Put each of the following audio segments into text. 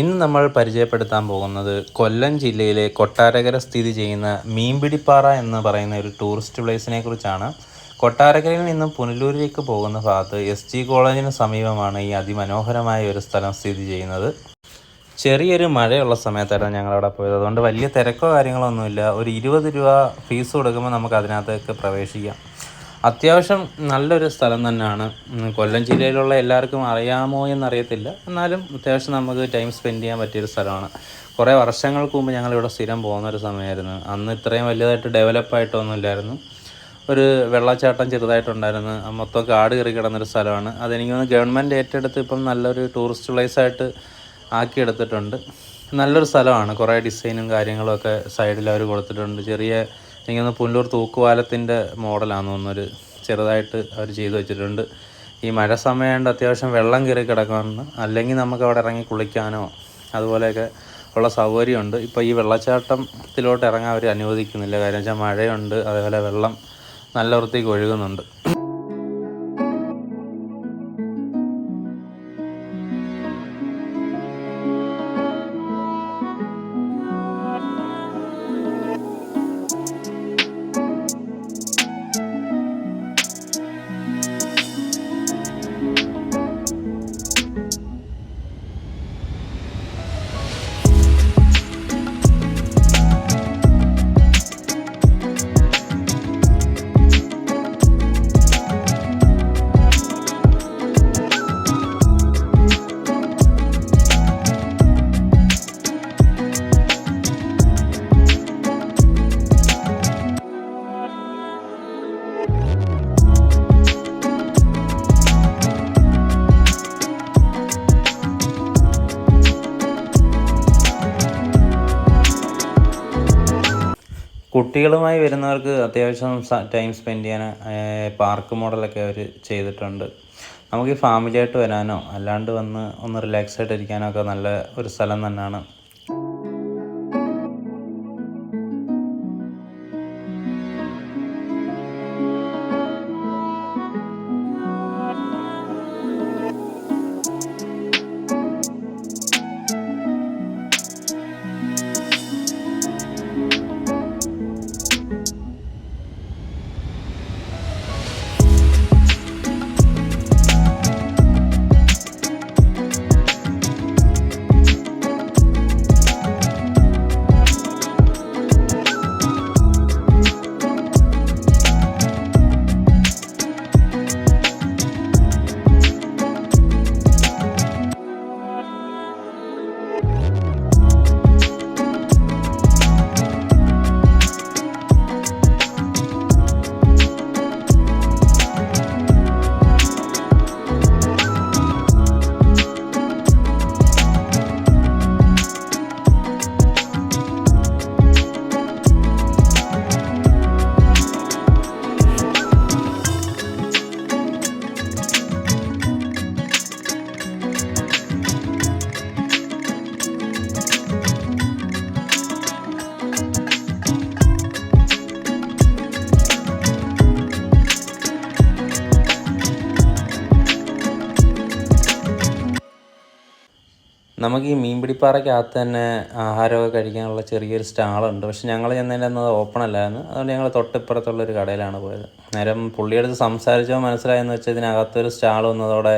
ഇന്ന് നമ്മൾ പരിചയപ്പെടുത്താൻ പോകുന്നത് കൊല്ലം ജില്ലയിലെ കൊട്ടാരകര സ്ഥിതി ചെയ്യുന്ന മീൻപിടിപ്പാറ എന്ന് പറയുന്ന ഒരു ടൂറിസ്റ്റ് പ്ലേസിനെ കുറിച്ചാണ്. കൊട്ടാരക്കരയിൽ നിന്നും പുനലൂരിലേക്ക് പോകുന്ന ഭാഗത്ത് എസ് ജി കോളേജിന് സമീപമാണ് ഈ അതിമനോഹരമായ ഒരു സ്ഥലം സ്ഥിതി ചെയ്യുന്നത്. ചെറിയൊരു മഴയുള്ള സമയത്തായിരുന്നു ഞങ്ങളവിടെ പോയത്. അതുകൊണ്ട് വലിയ തിരക്കോ കാര്യങ്ങളോ ഒന്നുമില്ല. ഒരു ഇരുപത് രൂപ ഫീസ് കൊടുക്കുമ്പോൾ നമുക്ക് അതിനകത്തേക്ക് പ്രവേശിക്കാം. അത്യാവശ്യം നല്ലൊരു സ്ഥലം തന്നെയാണ്. കൊല്ലം ജില്ലയിലുള്ള എല്ലാവർക്കും അറിയാമോ എന്നറിയത്തില്ല. എന്നാലും അത്യാവശ്യം നമുക്ക് ടൈം സ്പെൻഡ് ചെയ്യാൻ പറ്റിയൊരു സ്ഥലമാണ്. കുറേ വർഷങ്ങൾക്ക് മുമ്പ് ഞങ്ങളിവിടെ സ്ഥിരം പോകുന്ന ഒരു സമയമായിരുന്നു. അന്ന് ഇത്രയും വലുതായിട്ട് ഡെവലപ്പായിട്ടൊന്നും ഇല്ലായിരുന്നു ഒരു വെള്ളച്ചാട്ടം ചെറുതായിട്ടുണ്ടായിരുന്നു. മൊത്തം കാട് കയറി കിടന്നൊരു സ്ഥലമാണ്. അതെനിക്ക് തോന്നുന്നു ഗവൺമെന്റ് ഏറ്റെടുത്ത് ഇപ്പം നല്ലൊരു ടൂറിസ്റ്റ് പ്ലേസായിട്ട് ആക്കിയെടുത്തിട്ടുണ്ട്. നല്ലൊരു സ്ഥലമാണ്. കുറേ ഡിസൈനും കാര്യങ്ങളും ഒക്കെ സൈഡിൽ അവർ കൊടുത്തിട്ടുണ്ട്. ചെറിയ എനിക്ക് പുനലൂർ പുല്ലൂർ തൂക്കുപാലത്തിന്റെ മോഡലാണെന്ന് തോന്നുന്നൊരു ചെറുതായിട്ട് അവർ ചെയ്തു വെച്ചിട്ടുണ്ട്. ഈ മഴ സമയമുണ്ട് അത്യാവശ്യം വെള്ളം കയറി കിടക്കാറുണ്ട്. അല്ലെങ്കിൽ നമുക്ക് അവിടെ ഇറങ്ങി കുളിക്കാനോ അതുപോലെയൊക്കെ ഉള്ള സൗകര്യമുണ്ട്. ഇപ്പോൾ ഈ വെള്ളച്ചാട്ടത്തിലോട്ട് ഇറങ്ങാൻ അവർ അനുവദിക്കുന്നില്ല. കാര്യം വെച്ചാൽ മഴയുണ്ട്. അതേപോലെ വെള്ളം നല്ല വൃത്തിക്ക് ഒഴുകുന്നുണ്ട്. കുട്ടികളുമായി വരുന്നവർക്ക് അത്യാവശ്യം ടൈം സ്പെൻഡ് ചെയ്യാൻ പാർക്ക് മോഡലൊക്കെ അവർ ചെയ്തിട്ടുണ്ട്. നമുക്ക് ഈ ഫാമിലിയായിട്ട് വരാനോ അല്ലാണ്ട് വന്ന് ഒന്ന് റിലാക്സ് ആയിട്ട് ഇരിക്കാനോ ഒക്കെ നല്ല ഒരു സ്ഥലം തന്നെയാണ് നമുക്ക് ഈ മീൻപിടിപ്പാറയ്ക്കകത്ത് തന്നെ ആഹാരമൊക്കെ കഴിക്കാനുള്ള ചെറിയൊരു സ്റ്റാളുണ്ട്. പക്ഷെ ഞങ്ങൾ ചെന്നതിന്റെ അന്ന് ഓപ്പൺ അല്ലായിരുന്നു. അതുകൊണ്ട് ഞങ്ങൾ തൊട്ടിപ്പുറത്തുള്ളൊരു കടയിലാണ് പോയത്. നേരം പുള്ളിയെടുത്ത് സംസാരിച്ചോ മനസ്സിലായെന്ന് വെച്ചാൽ ഇതിനകത്തൊരു സ്റ്റാൾ വന്നതോടെ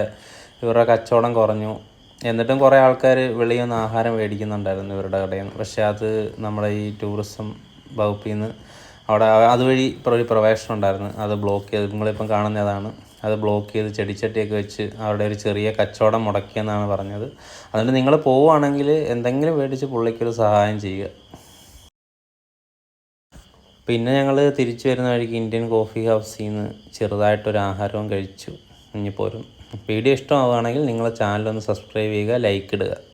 ഇവരുടെ കച്ചവടം കുറഞ്ഞു. എന്നിട്ടും കുറേ ആൾക്കാർ വെളിയിൽ നിന്ന് ആഹാരം മേടിക്കുന്നുണ്ടായിരുന്നു ഇവരുടെ കടയിൽ നിന്ന്. പക്ഷേ അത് നമ്മുടെ ഈ ടൂറിസം വകുപ്പിൽ നിന്ന് അവിടെ അതുവഴി ഒരു പ്രവേശനം ഉണ്ടായിരുന്നു. അത് ബ്ലോക്ക് ചെയ്ത്. നിങ്ങളിപ്പം കാണുന്നതാണ്. അത് ബ്ലോക്ക് ചെയ്ത് ചെടിച്ചട്ടിയൊക്കെ വെച്ച് അവിടെ ഒരു ചെറിയ കച്ചവടം മുടക്കിയെന്നാണ് പറഞ്ഞത്. അതുകൊണ്ട് നിങ്ങൾ പോവുകയാണെങ്കിൽ എന്തെങ്കിലും മേടിച്ച് പുള്ളിക്കൊരു സഹായം ചെയ്യുക. പിന്നെ ഞങ്ങൾ തിരിച്ചു വരുന്ന വഴിക്ക് ഇന്ത്യൻ കോഫി ഹൗസിൽ നിന്ന് ചെറുതായിട്ടൊരു ആഹാരവും കഴിച്ചു. ഇനി പോരും വീഡിയോ ഇഷ്ടമാവുകയാണെങ്കിൽ നിങ്ങളെ ചാനലൊന്ന് സബ്സ്ക്രൈബ് ചെയ്യുക ലൈക്ക് ഇടുക.